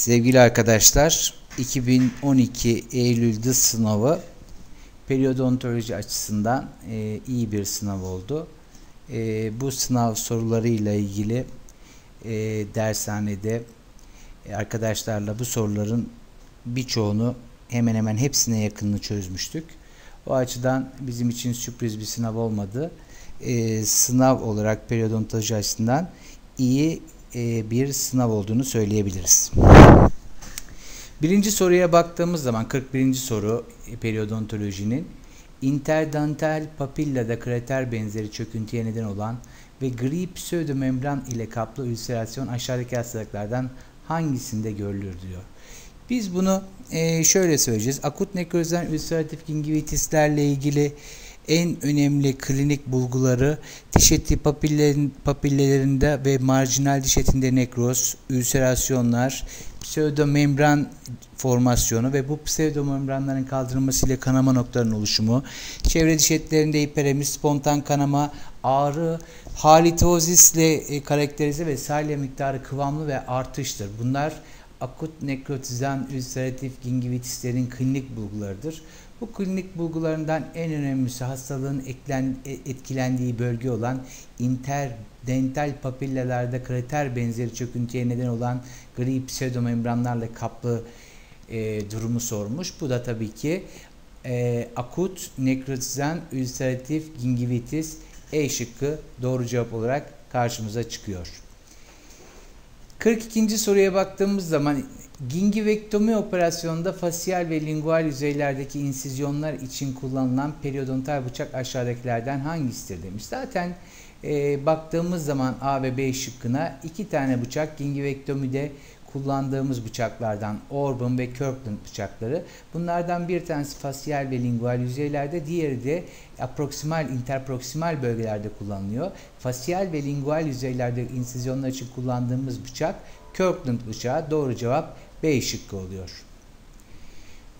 Sevgili arkadaşlar, 2012 Eylül'de sınavı periodontoloji açısından e, iyi bir sınav oldu. E, bu sınav sorularıyla ilgili e, dershanede e, arkadaşlarla bu soruların birçoğunu hemen hemen hepsine yakınını çözmüştük. O açıdan bizim için sürpriz bir sınav olmadı. E, sınav olarak periodontoloji açısından iyi e, bir sınav olduğunu söyleyebiliriz. Birinci soruya baktığımız zaman 41. soru e, periodontolojinin interdental papillada krater benzeri çöküntüye neden olan ve gri pseudomembran ile kaplı ülserasyon aşağıdaki hastalıklardan hangisinde görülür diyor. Biz bunu e, şöyle söyleyeceğiz. Akut nekrozdan ülseratif gingivitislerle ilgili en önemli klinik bulguları diş eti papillerin, papillerinde ve marjinal diş etinde nekroz, ülserasyonlar, pseudomembran formasyonu ve bu pseudomembranların kaldırılmasıyla kanama noktalarının oluşumu, çevre diş etlerinde hiperemiz, spontan kanama, ağrı, halitozisle e, karakterize ve salya miktarı kıvamlı ve artıştır. Bunlar akut nekrotizan ülseratif gingivitislerin klinik bulgularıdır. Bu klinik bulgularından en önemlisi hastalığın eklen, e, etkilendiği bölge olan interdental papillalarda krater benzeri çöküntüye neden olan gri pseudomembranlarla kaplı e, durumu sormuş. Bu da tabii ki e, akut nekrotizan ülseratif gingivitis E şıkkı doğru cevap olarak karşımıza çıkıyor. 42. soruya baktığımız zaman gingivektomi operasyonunda fasyal ve lingual yüzeylerdeki insizyonlar için kullanılan periodontal bıçak aşağıdakilerden hangisidir demiş. Zaten e, baktığımız zaman A ve B şıkkına iki tane bıçak gingivektomide kullandığımız bıçaklardan Orban ve Kirkland bıçakları. Bunlardan bir tanesi fasyal ve lingual yüzeylerde, diğeri de aproksimal, interproksimal bölgelerde kullanılıyor. Fasyal ve lingual yüzeylerde insizyonlar için kullandığımız bıçak Kirkland bıçağı. Doğru cevap B şıkkı oluyor.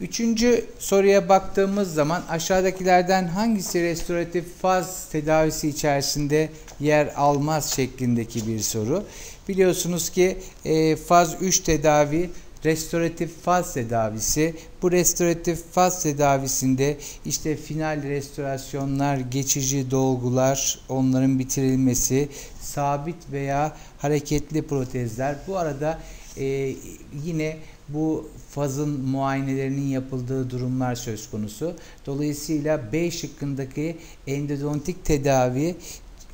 Üçüncü soruya baktığımız zaman aşağıdakilerden hangisi restoratif faz tedavisi içerisinde yer almaz şeklindeki bir soru. Biliyorsunuz ki e, faz 3 tedavi restoratif faz tedavisi. Bu restoratif faz tedavisinde işte final restorasyonlar, geçici dolgular, onların bitirilmesi, sabit veya hareketli protezler. Bu arada e, yine bu fazın muayenelerinin yapıldığı durumlar söz konusu. Dolayısıyla B şıkkındaki endodontik tedavi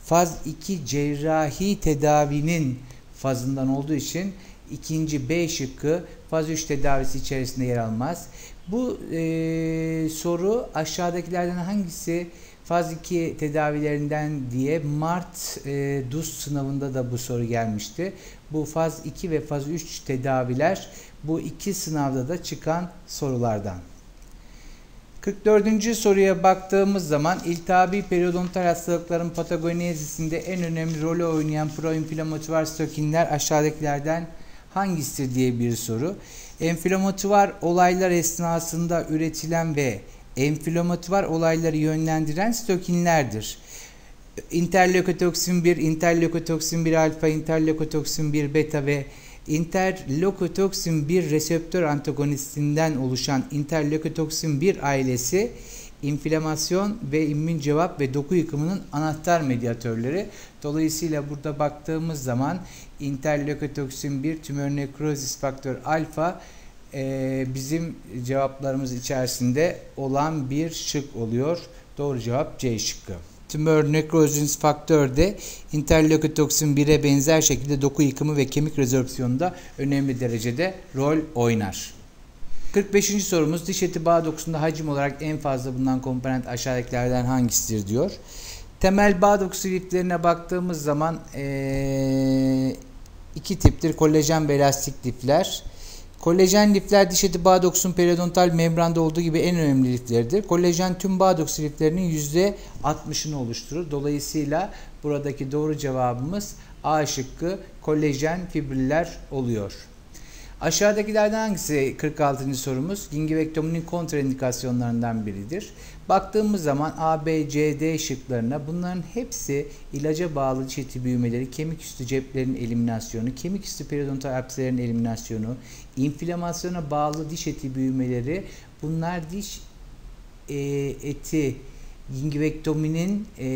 faz 2 cerrahi tedavinin fazından olduğu için ikinci B şıkkı faz 3 tedavisi içerisinde yer almaz. Bu e, soru aşağıdakilerden hangisi faz 2 tedavilerinden diye Mart e, DUS sınavında da bu soru gelmişti. Bu faz 2 ve faz 3 tedaviler bu iki sınavda da çıkan sorulardan. 44. soruya baktığımız zaman iltihabi periodontal hastalıkların patogenezisinde en önemli rolü oynayan proinflamatuar stokinler aşağıdakilerden hangisidir diye bir soru. Enflamatuar olaylar esnasında üretilen ve enflamatuar olayları yönlendiren stokinlerdir. Interleukotoksin 1, interleukotoksin 1 alfa, interleukotoksin 1 beta ve interleukotoksin 1 reseptör antagonistinden oluşan interleukotoksin 1 ailesi inflamasyon ve immün cevap ve doku yıkımının anahtar medyatörleri. Dolayısıyla burada baktığımız zaman interleukotoksin 1 tümör nekrozis faktör alfa e, bizim cevaplarımız içerisinde olan bir şık oluyor. Doğru cevap C şıkkı. Tümör nekrozins faktör de interleukotoksin 1'e benzer şekilde doku yıkımı ve kemik rezorpsiyonunda önemli derecede rol oynar. 45. sorumuz diş eti bağ dokusunda hacim olarak en fazla bulunan komponent aşağıdakilerden hangisidir diyor. Temel bağ dokusu liflerine baktığımız zaman ee, iki tiptir. Kolajen ve elastik lifler. Kolajen lifler diş eti bağ dokusunun periodontal membranda olduğu gibi en önemli lifleridir. Kolajen tüm bağ dokusu liflerinin %60'ını oluşturur. Dolayısıyla buradaki doğru cevabımız A şıkkı kolajen fibriller oluyor. Aşağıdakilerden hangisi 46. sorumuz? Gingivektominin kontraindikasyonlarından biridir. Baktığımız zaman A, B, C, D şıklarına bunların hepsi ilaca bağlı diş eti büyümeleri, kemik üstü ceplerin eliminasyonu, kemik üstü periodontal apselerin eliminasyonu, inflamasyona bağlı diş eti büyümeleri bunlar diş e, eti gingivektominin e,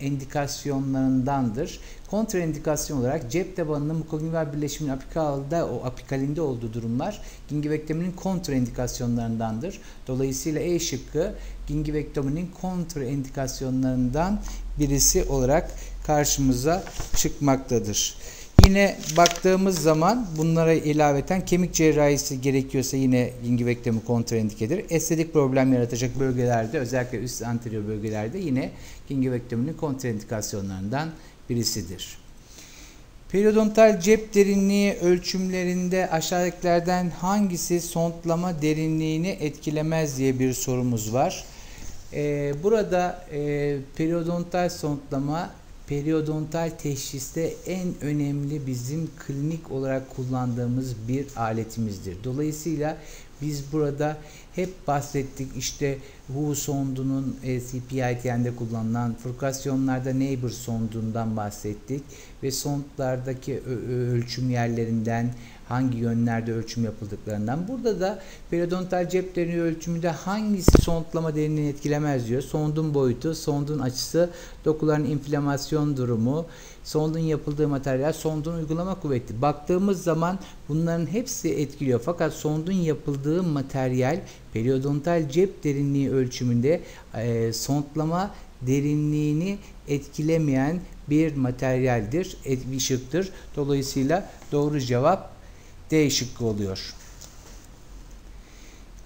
endikasyonlarındandır. Kontraindikasyon olarak cep tabanının mukoginval birleşiminin apikalda, o apikalinde olduğu durumlar gingivektominin kontraindikasyonlarındandır. Dolayısıyla E şıkkı gingivektominin kontraindikasyonlarından birisi olarak karşımıza çıkmaktadır. Yine baktığımız zaman bunlara ilaveten kemik cerrahisi gerekiyorsa yine gingivektomi kontraindikedir. Estetik problem yaratacak bölgelerde özellikle üst anterior bölgelerde yine gingivektominin kontraindikasyonlarından birisidir. Periodontal cep derinliği ölçümlerinde aşağıdakilerden hangisi sondlama derinliğini etkilemez diye bir sorumuz var. Ee, burada e, periodontal sondlama periodontal teşhiste en önemli bizim klinik olarak kullandığımız bir aletimizdir. Dolayısıyla biz burada hep bahsettik işte Wu sondunun e, CPITN'de kullanılan fırkasyonlarda Neighbor sondundan bahsettik ve sondlardaki ölçüm yerlerinden hangi yönlerde ölçüm yapıldıklarından. Burada da periodontal cep derinliği ölçümünde hangisi sondlama derinliğini etkilemez diyor. Sondun boyutu, sondun açısı, dokuların inflamasyon durumu, sondun yapıldığı materyal, sondun uygulama kuvveti. Baktığımız zaman bunların hepsi etkiliyor. Fakat sondun yapıldığı materyal periodontal cep derinliği ölçümünde e, sondlama derinliğini etkilemeyen bir materyaldir, bir şıktır. Dolayısıyla doğru cevap D şıkkı oluyor.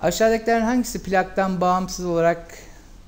Aşağıdakilerin hangisi plaktan bağımsız olarak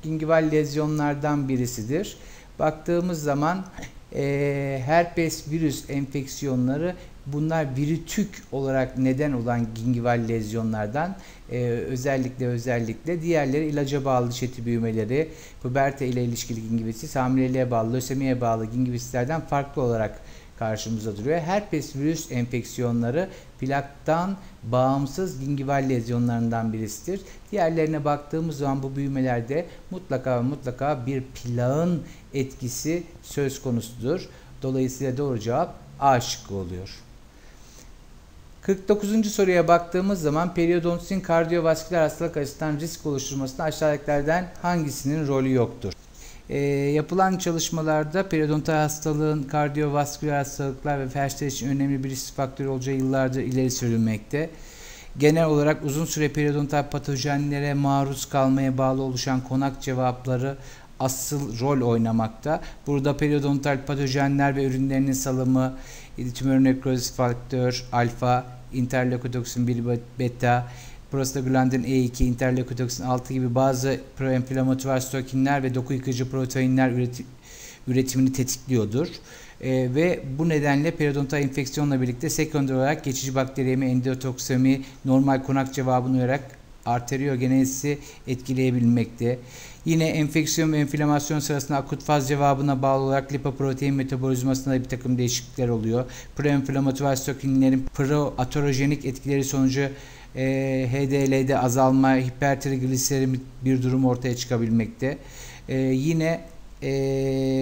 gingival lezyonlardan birisidir? Baktığımız zaman e, herpes virüs enfeksiyonları bunlar virütük olarak neden olan gingival lezyonlardan e, özellikle özellikle diğerleri ilaca bağlı diş eti büyümeleri, puberte ile ilişkili gingivitis, hamileliğe bağlı, lösemiye bağlı gingivitlerden farklı olarak karşımıza duruyor. Herpes virüs enfeksiyonları plaktan bağımsız gingival lezyonlarından birisidir. Diğerlerine baktığımız zaman bu büyümelerde mutlaka mutlaka bir plağın etkisi söz konusudur. Dolayısıyla doğru cevap A şıkkı oluyor. 49. soruya baktığımız zaman periyodontisin kardiyovasküler hastalık açısından risk oluşturmasında aşağıdakilerden hangisinin rolü yoktur? E, yapılan çalışmalarda periodontal hastalığın kardiyovasküler hastalıklar ve felçler için önemli bir risk faktörü olacağı yıllardır ileri sürülmekte. Genel olarak uzun süre periodontal patojenlere maruz kalmaya bağlı oluşan konak cevapları asıl rol oynamakta. Burada periodontal patojenler ve ürünlerinin salımı, tümör nekrozis faktör, alfa, interleukotoksin 1 beta, prostaglandin E2, interleukotoksin 6 gibi bazı proinflamatuar stokinler ve doku yıkıcı proteinler üretim, üretimini tetikliyordur. E, ve bu nedenle periodontal enfeksiyonla birlikte sekonder olarak geçici bakteriyemi, endotoksomi, normal konak cevabını uyarak arteriogenezi etkileyebilmekte. Yine enfeksiyon ve enflamasyon sırasında akut faz cevabına bağlı olarak lipoprotein metabolizmasında bir takım değişiklikler oluyor. Proinflamatuar stokinlerin proatorojenik etkileri sonucu e, HDL'de azalma, hipertrigliserimik bir durum ortaya çıkabilmekte. E, yine e,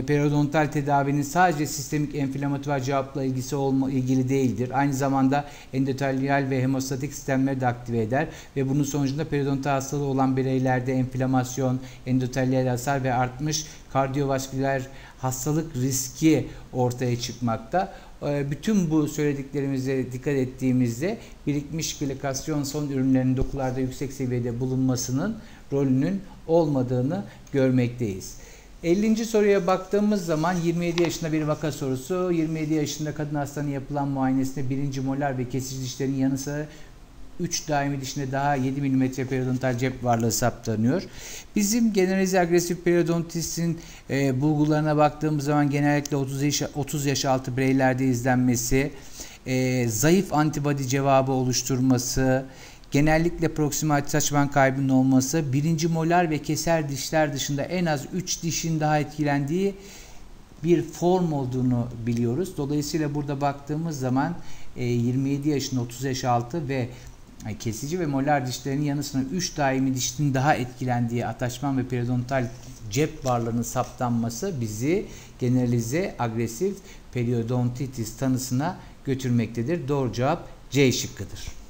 periodontal tedavinin sadece sistemik enflamatuar cevapla ilgisi olma, ilgili değildir. Aynı zamanda endotelyal ve hemostatik sistemleri de aktive eder ve bunun sonucunda periodontal hastalığı olan bireylerde enflamasyon, endotelyal hasar ve artmış kardiyovasküler hastalık riski ortaya çıkmakta. E, bütün bu söylediklerimize dikkat ettiğimizde birikmiş glikasyon son ürünlerin dokularda yüksek seviyede bulunmasının rolünün olmadığını görmekteyiz. 50. soruya baktığımız zaman 27 yaşında bir vaka sorusu. 27 yaşında kadın hastanın yapılan muayenesinde birinci molar ve kesici dişlerin yanı sıra 3 daimi dişinde daha 7 mm periodontal cep varlığı saptanıyor. Bizim generalize agresif periodontisin e, bulgularına baktığımız zaman genellikle 30 yaş, 30 yaş altı bireylerde izlenmesi, e, zayıf antibody cevabı oluşturması, genellikle proksimal saçman kaybının olması, birinci molar ve keser dişler dışında en az 3 dişin daha etkilendiği bir form olduğunu biliyoruz. Dolayısıyla burada baktığımız zaman 27 yaşında 30 yaş altı ve kesici ve molar dişlerinin yanı sıra 3 daimi dişin daha etkilendiği ataşman ve periodontal cep barlarının saptanması bizi generalize agresif periodontitis tanısına götürmektedir. Doğru cevap C şıkkıdır.